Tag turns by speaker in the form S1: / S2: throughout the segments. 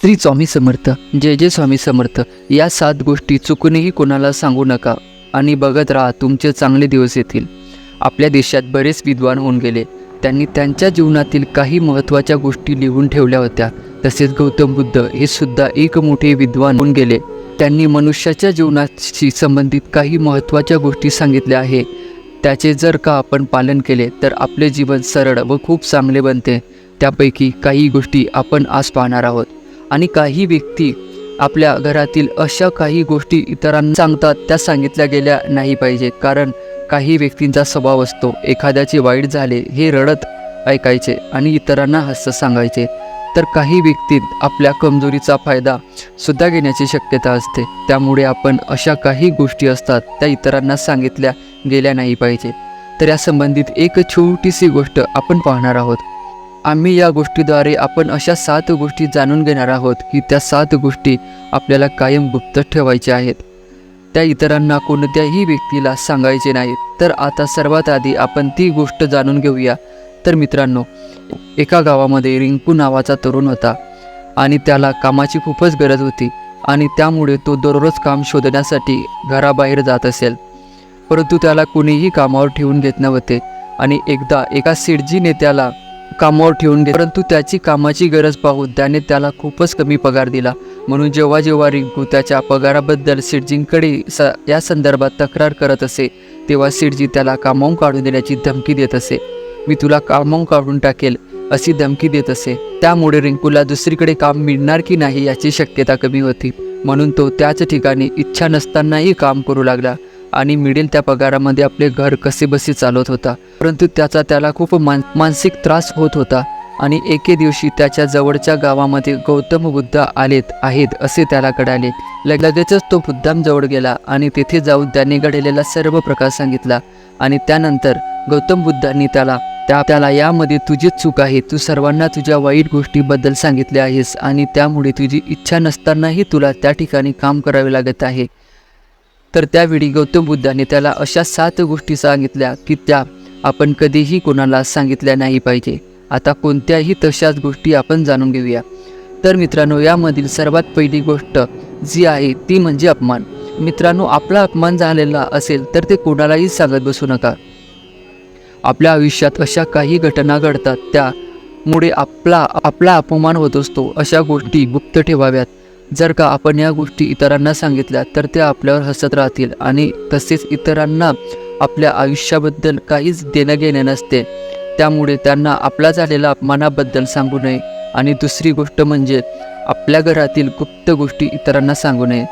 S1: श्री स्वामी समर्थ जय जय स्वामी समर्थ. या सात गोष्टी चुकूनही कोणाला सांगू नका. आणि बघत राहा तुमचे चांगले दिवस येतील. आपल्या देशात बरेच विद्वान होऊन गेले. त्यांनी त्यांच्या जीवनातील काही महत्त्वाच्या गोष्टी लिहून ठेवल्या होत्या. तसेच गौतम बुद्ध हे सुद्धा एक मोठे विद्वान होऊन गेले. त्यांनी मनुष्याच्या जीवनाशी संबंधित काही महत्त्वाच्या गोष्टी सांगितल्या आहे. त्याचे जर का आपण पालन केले तर आपले जीवन सरळ व खूप चांगले बनते. त्यापैकी काही गोष्टी आपण आज पाहणार आहोत. आणि काही व्यक्ती आपल्या घरातील अशा काही गोष्टी इतरांना सांगतात त्या सांगितल्या गेल्या नाही पाहिजे कारण काही व्यक्तींचा स्वभाव असतो एखाद्याचे वाईट झाले हे रडत ऐकायचे आणि इतरांना हसत सांगायचे. तर काही व्यक्तीत आपल्या कमजोरीचा फायदा सुद्धा घेण्याची शक्यता असते. त्यामुळे आपण अशा काही गोष्टी असतात त्या इतरांना सांगितल्या गेल्या नाही पाहिजे तर या संबंधित एक छोटीशी गोष्ट आपण पाहणार आहोत. आम्ही या गोष्टीद्वारे आपण अशा सात गोष्टी जाणून घेणार आहोत की त्या सात गोष्टी आपल्याला कायम गुप्त ठेवायच्या आहेत. त्या इतरांना कोणत्याही व्यक्तीला सांगायचे नाहीत. तर आता सर्वात आधी आपण ती गोष्ट जाणून घेऊया. तर मित्रांनो एका गावामध्ये रिंकू नावाचा तरुण होता आणि त्याला कामाची खूपच गरज होती आणि त्यामुळे तो दररोज काम शोधण्यासाठी घराबाहेर जात असेल. परंतु त्याला कुणीही कामावर ठेवून घेत नव्हते आणि एकदा एका सिडजी त्याला कामावर ठेवून घेत परंतु त्याची कामाची गरज पाहून त्याने त्याला खूपच कमी पगार दिला. म्हणून जेव्हा जेव्हा रिंकू त्याच्या पगाराबद्दल सिडजींकडे स या संदर्भात तक्रार करत असे तेव्हा सिडजी त्याला कामावून काढून देण्याची धमकी देत असे. मी तुला कामावून काढून टाकेल अशी धमकी देत असे. त्यामुळे रिंकूला दुसरीकडे काम मिळणार की नाही याची शक्यता कमी होती. म्हणून तो त्याच ठिकाणी इच्छा नसतानाही काम करू लागला आणि मिळेल त्या पगारामध्ये आपले घर कसेबसे चालवत होता. परंतु त्याचा त्याला खूप मान मानसिक त्रास होत होता आणि एके दिवशी त्याच्या जवळच्या गावामध्ये गौतम बुद्ध आलेत आहेत असे त्याला कळाले. लगेचच तो बुद्धांजवळ गेला आणि तेथे जाऊन त्याने घडलेला सर्व प्रकार सांगितला आणि त्यानंतर गौतम बुद्धांनी त्याला त्या त्याला यामध्ये तुझीच चूक आहे तू सर्वांना तुझ्या वाईट गोष्टीबद्दल सांगितले आहेस आणि त्यामुळे तुझी इच्छा नसतानाही तुला त्या ठिकाणी काम करावे लागत आहे. तर त्यावेळी गौतम बुद्धाने त्याला अशा सात गोष्टी सांगितल्या की त्या आपण कधीही कोणाला सांगितल्या नाही पाहिजे. आता कोणत्याही तशाच गोष्टी आपण जाणून घेऊया. तर मित्रांनो यामधील सर्वात पहिली गोष्ट जी आहे ती म्हणजे अपमान. मित्रांनो आपला अपमान झालेला असेल तर ते कोणालाही सांगत बसू नका. आपल्या आयुष्यात अशा काही घटना घडतात त्यामुळे आपला आपला अपमान होत असतो. अशा गोष्टी गुप्त ठेवाव्यात. जर का आपण या गोष्टी इतरांना सांगितल्या तर त्या आपल्यावर हसत राहतील आणि तसेच इतरांना आपल्या आयुष्याबद्दल काहीच देणं घेणं नसते. त्यामुळे त्यांना आपला झालेला अपमानाबद्दल सांगू नये. आणि दुसरी गोष्ट म्हणजे आपल्या घरातील गुप्त गोष्टी इतरांना सांगू नये.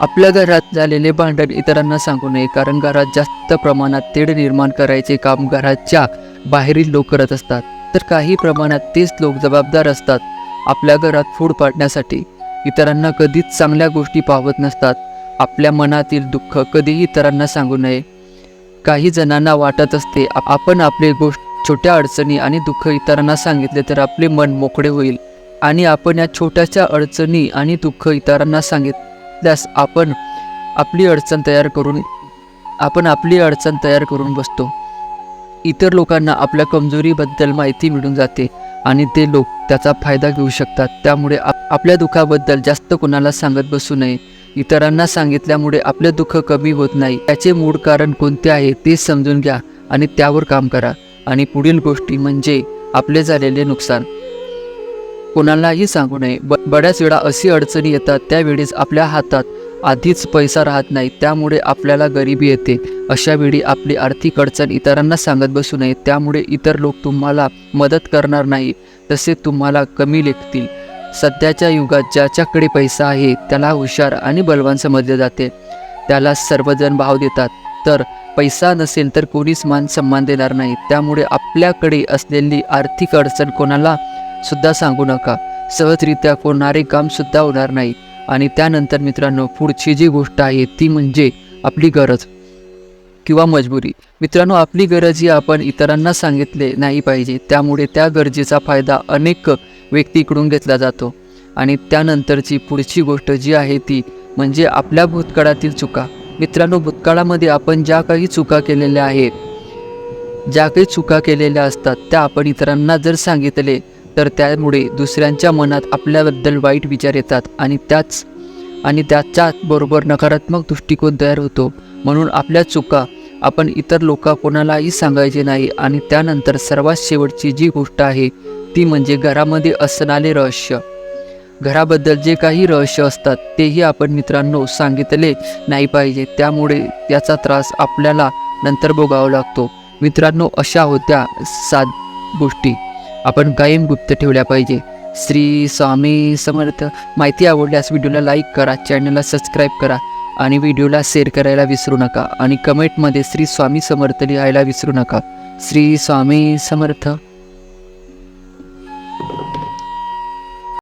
S1: आपल्या घरात झालेले भांडण इतरांना सांगू नये कारण घरात जास्त प्रमाणात तेढ निर्माण करायचे काम घराच्या बाहेरील लोक करत असतात. तर काही प्रमाणात तेच लोक जबाबदार असतात आपल्या घरात फूड पाडण्यासाठी. इतरांना कधीच चांगल्या गोष्टी पाहत नसतात. आपल्या मनातील दुःख कधीही इतरांना सांगू नये. काही जणांना वाटत असते आपण आपले गोष्ट छोट्या अडचणी आणि दुःख इतरांना सांगितले तर आपले मन मोकळे होईल. आणि आपण या छोट्याशा अडचणी आणि दुःख इतरांना सांगितल्यास आपण आपली अडचण तयार करून आपण आपली अडचण तयार करून बसतो. इतर लोकांना आपल्या कमजोरीबद्दल माहिती मिळून जाते आणि ते लोक त्याचा फायदा घेऊ शकतात. त्यामुळे आप आपल्या दुःखाबद्दल जास्त कोणाला सांगत बसू नये. इतरांना सांगितल्यामुळे आपले दुःख कमी होत नाही. त्याचे मूळ कारण कोणते आहे ते समजून घ्या आणि त्यावर काम करा. आणि पुढील गोष्टी म्हणजे आपले झालेले नुकसान. कोणालाही सांगू नये. ब बऱ्याच वेळा अशी अडचणी येतात त्यावेळेस आपल्या हातात आधीच पैसा राहत नाही. त्यामुळे आपल्याला गरिबी येते. अशा वेळी आपली आर्थिक अडचण इतरांना सांगत बसू नये. त्यामुळे इतर लोक तुम्हाला मदत करणार नाही. तसे तुम्हाला कमी लेखतील. सध्याच्या युगात ज्याच्याकडे पैसा आहे त्याला हुशार आणि बलवान समजले जाते. त्याला सर्वजण भाव देतात. तर पैसा नसेल तर कोणीच मान सन्मान देणार नाही. त्यामुळे आपल्याकडे असलेली आर्थिक अडचण कोणाला सुद्धा सांगू नका. सहजरित्या कोणारे काम सुद्धा होणार नाही. आणि त्यानंतर मित्रांनो पुढची जी गोष्ट आहे ती म्हणजे आपली गरज किंवा मजबुरी. मित्रांनो आपली गरज ही आपण इतरांना सांगितले नाही पाहिजे. त्यामुळे त्या गरजेचा फायदा अनेक व्यक्तीकडून घेतला जातो. आणि त्यानंतरची पुढची गोष्ट जी आहे ती म्हणजे आपल्या भूतकाळातील चुका. मित्रांनो भूतकाळामध्ये आपण ज्या काही चुका केलेल्या आहेत ज्या काही चुका केलेल्या असतात त्या आपण इतरांना जर सांगितले तर त्यामुळे दुसऱ्यांच्या मनात आपल्याबद्दल वाईट विचार येतात आणि त्याच आणि त्याच्या बरोबर नकारात्मक दृष्टिकोन तयार होतो. म्हणून आपल्या चुका आपण इतर लोका कोणालाही सांगायचे नाही आणि त्यानंतर सर्वात शेवटची जी गोष्ट आहे ती म्हणजे घरामध्ये असणारे रहस्य. घराबद्दल जे काही रहस्य असतात तेही आपण मित्रांनो सांगितले नाही पाहिजे. त्यामुळे त्याचा त्रास आपल्याला नंतर भोगावा लागतो. मित्रांनो अशा होत्या सात गोष्टी. आपण कायम गुप्त ठेवल्या पाहिजे. श्री स्वामी समर्थ. माहिती आवडल्यास व्हिडिओला लाईक करा चॅनलला सबस्क्राईब करा. आणि व्हिडिओला शेअर करायला विसरू नका. आणि कमेंटमध्ये श्री स्वामी समर्थ लिहायला विसरू नका. श्री स्वामी समर्थ.